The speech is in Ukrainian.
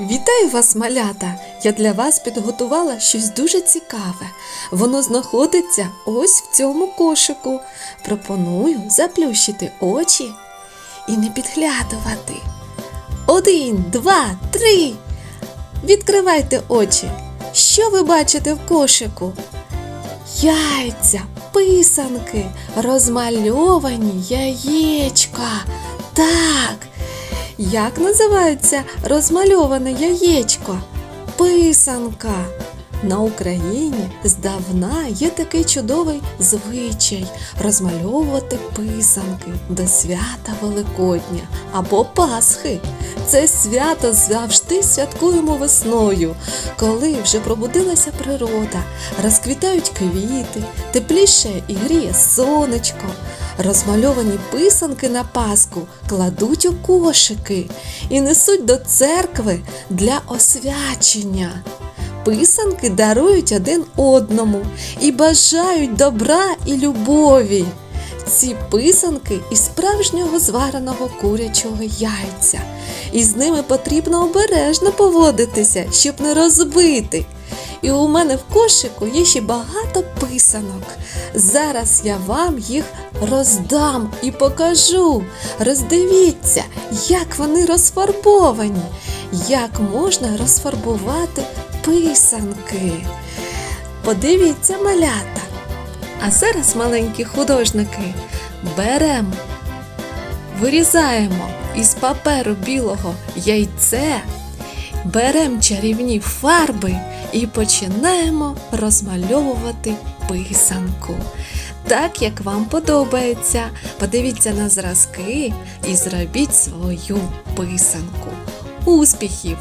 Вітаю вас, малята! Я для вас підготувала щось дуже цікаве. Воно знаходиться ось в цьому кошику. Пропоную заплющити очі і не підглядувати. Один, два, три. Відкривайте очі. Що ви бачите в кошику? Яйця, писанки, розмальовані яєчка. Так. Як називається розмальоване яєчко? Писанка. На Україні здавна є такий чудовий звичай розмальовувати писанки до свята Великодня або Пасхи. Це свято завжди святкуємо весною, коли вже пробудилася природа, розквітають квіти, тепліше і гріє сонечко. Розмальовані писанки на Пасху кладуть у кошики і несуть до церкви для освячення. Писанки дарують один одному і бажають добра і любові. Ці писанки із справжнього звареного курячого яйця. І з ними потрібно обережно поводитися, щоб не розбити. І у мене в кошику є ще багато писанок. Зараз я вам їх роздам і покажу. Роздивіться, як вони розфарбовані, як можна розфарбувати писанки. Подивіться, малята. А зараз, маленькі художники, беремо, вирізаємо із паперу білого яйце, беремо чарівні фарби і починаємо розмальовувати писанку. Так, як вам подобається, подивіться на зразки і зробіть свою писанку. Успіхів!